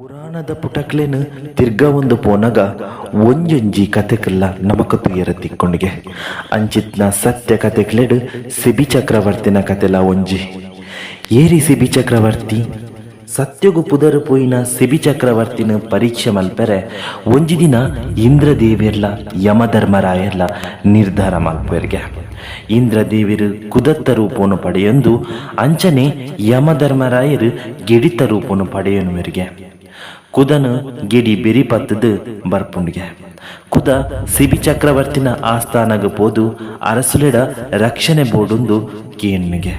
ಪುರಾಣದ ಪುಟಕ್ಲೇನ ತಿರ್ಗ ಒಂದು ಪೋನಗ ಒಂಜೊಂಜಿ ಕತೆಕಲ್ಲ ನಮಕ ತುಯರ ತಿಕ್ಕೊಂಡಿಗೆ ಅಂಚಿತ್ನ ಸತ್ಯ ಕತೆಕ್ಲೆಡ್ ಸಿಬಿ ಚಕ್ರವರ್ತಿನ ಕತೆಲ ಒಂಜಿ. ಏರಿ ಸಿಬಿ ಚಕ್ರವರ್ತಿ? ಸತ್ಯಗು ಪುದರು ಪೋಯಿನ ಸಿಬಿ ಚಕ್ರವರ್ತಿನ ಪರೀಕ್ಷೆ ಮಲ್ಪೆರೆ ಒಂಜಿ ದಿನ ಇಂದ್ರದೇವಿರ್ಲ, ಯಮಧರ್ಮರಾಯರ್ಲ ನಿರ್ಧಾರ ಮಲ್ಪೆರ್ಗೆ. ಇಂದ್ರದೇವಿರು ಕುದತ್ತ ರೂಪವನ್ನು ಪಡೆಯೊಂದು, ಅಂಚನೆ ಯಮಧರ್ಮರಾಯರು ಗೆಡಿತ ರೂಪವನ್ನು ಪಡೆಯನುವರಿಗೆ. ಕುದನು ಗಿಡಿ ಬಿರಿಪತ್ತದು ಬರ್ಪುಂಡಿಗೆ. ಕುದ ಸಿಬಿ ಚಕ್ರವರ್ತಿನ ಆಸ್ಥಾನಗ ಪೋದು ಅರಸುಲೆಡ ರಕ್ಷಣೆ ಬೋಡುಂದು ಕೇಣ್ಮಿಗೆ.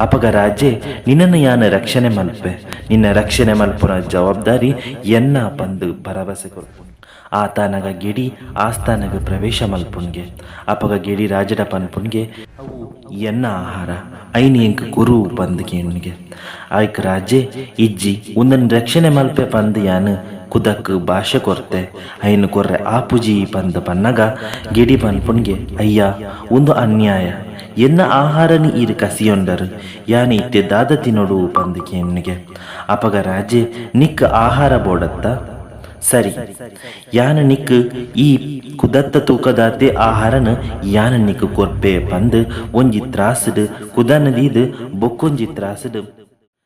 ಅಪಗ ರಾಜೆ ನಿನ್ನನ್ನು ಯಾನ ರಕ್ಷಣೆ ಮಲ್ಪೆ. ನಿನ್ನ ರಕ್ಷಣೆ ಮಲ್ಪುನ ಜವಾಬ್ದಾರಿ ಎನ್ನ ಬಂದು ಭರವಸೆ ಕೊಡ್ಪು ಆತನಗ ಗಿಡಿ, ಆಸ್ಥಾನಗ ಪ್ರವೇಶ ಮಲ್ಪುನ್ಗೆ ಅಪಗ ಗಿಡಿ ರಾಜಡ ಪನ್ಪುನ್ಗೆ ಎನ್ನ ಆಹಾರ. ಐನಿ ಎಂಕ್ ಗುರು ಪಂದ್ ಕೇಣಿಗೆ ಆಯ್ಕ ರಾಜೆ, ಇಜ್ಜಿ ಉಂದನ್ ರಕ್ಷಣೆ ಮಲ್ಪೆ ಪಂದ್ ಯಾನು, ಕುದಕ್ ಭಾಷೆ ಕೊರ್ತೆ. ಐನು ಕೊರ್ರೆ ಆಪುಜಿ ಪಂದ ಪನ್ನಗ, ಗಿಡಿ ಪನ್ಪುಣ್ಗೆ ಅಯ್ಯ ಒಂದು ಅನ್ಯಾಯ. ಎನ್ನ ಆಹಾರನಿ ಇರು ಕಸಿಯೊಂಡರು, ಯಾನಿ ಇತ್ತೆ ದಾದ ತಿನ್ನೋಡು ಪಂದ್ ಕೇಮ್ನಿಗೆ ಅಪಗ ರಾಜೆ ನಿಕ್ ಆಹಾರ ಬೋಡತ್ತ? ಸರಿ. ಯಾನ ನಿಕ್ ಈ ಕುದತ್ತ ತೂಕದಾತೆ ಆಹಾರನ ನಿಕ್ ಕೊರ್ಪೆ ಪಂದ್ ಒಂಜಿ ತ್ರಾಸಡ್ ಕುದನದೀದ್ ಬೊಕ್ಕೊಂಜಿ ತ್ರಾಸಡ್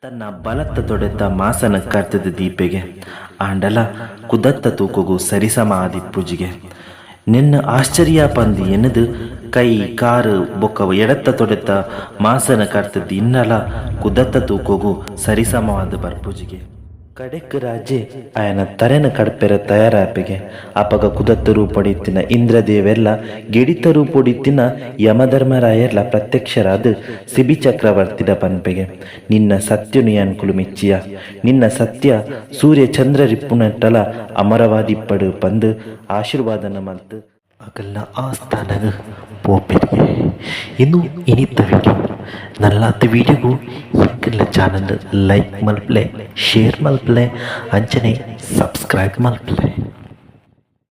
ತನ್ನ ಬಲತ್ತ ತೊಡೆತ ಮಾಸನ ಕರ್ತದ ದೀಪೆಗೆ. ಆಂಡಲ, ಕುದತ್ತ ತೂಕಗು ಸರಿಸಮ ಆದಿಪ್ಪುಜಿಗೆ ನಿನ್ನ ಆಶ್ಚರ್ಯ ಪಂದ್ ಎನ್ನದು ಕೈ, ಕಾರು ಬೊಕ್ಕ ಎಡತ್ತ ತೊಡೆತ ಮಾಸನ ಕರ್ತದ ಇನ್ನಲ ಕುದತ್ತ ತೂಕಗು ಸರಿಸಮವಾದ ಬರ್ಪುಜಿಗೆ ಕಡೆಕ್ ರಾಜೆ, ಆಯನ ತರೆನ ಕಡ್ಪೆರ ತಯಾರಾಪಿಗೆ. ಅಪಗ ಕುದತ್ತರು ಪಡಿತ್ತಿನ ಇಂದ್ರದೇವೆಲ್ಲ ಗೆಡಿತರೂ ಪೊಡಿತ್ತಿನ ಯಮಧರ್ಮರಾಯರ್ಲ ಪ್ರತ್ಯಕ್ಷರಾದ ಸಿಬಿ ಚಕ್ರವರ್ತಿದ ಪನ್ಪೆಗೆ. ನಿನ್ನ ಸತ್ಯನು ಅನ್ಕುಲು ಮೆಚ್ಚಿಯ. ನಿನ್ನ ಸತ್ಯ ಸೂರ್ಯ ಚಂದ್ರ ರಿಪ್ಪುನಟ್ಟಲ ಅಮರವಾದಿಪ್ಪಡು ಪಂದು ಆಶೀರ್ವಾದನ ಮಲ್ತು ಅಗಲ್ನ ಆಸ್ಥಾನಗ ಪೋಪೆರಿಗೆ ಇನ್ನು ಇನಿತ್ತ ನಲ್ಲಾತ ವಿಡಿಯೋಗೂ ಹಿಂಗಿಲ್ಲ ಚಾನಲ್. ಲೈಕ್ ಮಲ್ಪಲೆ ಶೇರ್ ಮಲ್ಪಲೆ ಅಂಚನೆ ಸಬ್ಸ್ಕ್ರೈಬ್ ಮಲ್ಪಲೆ.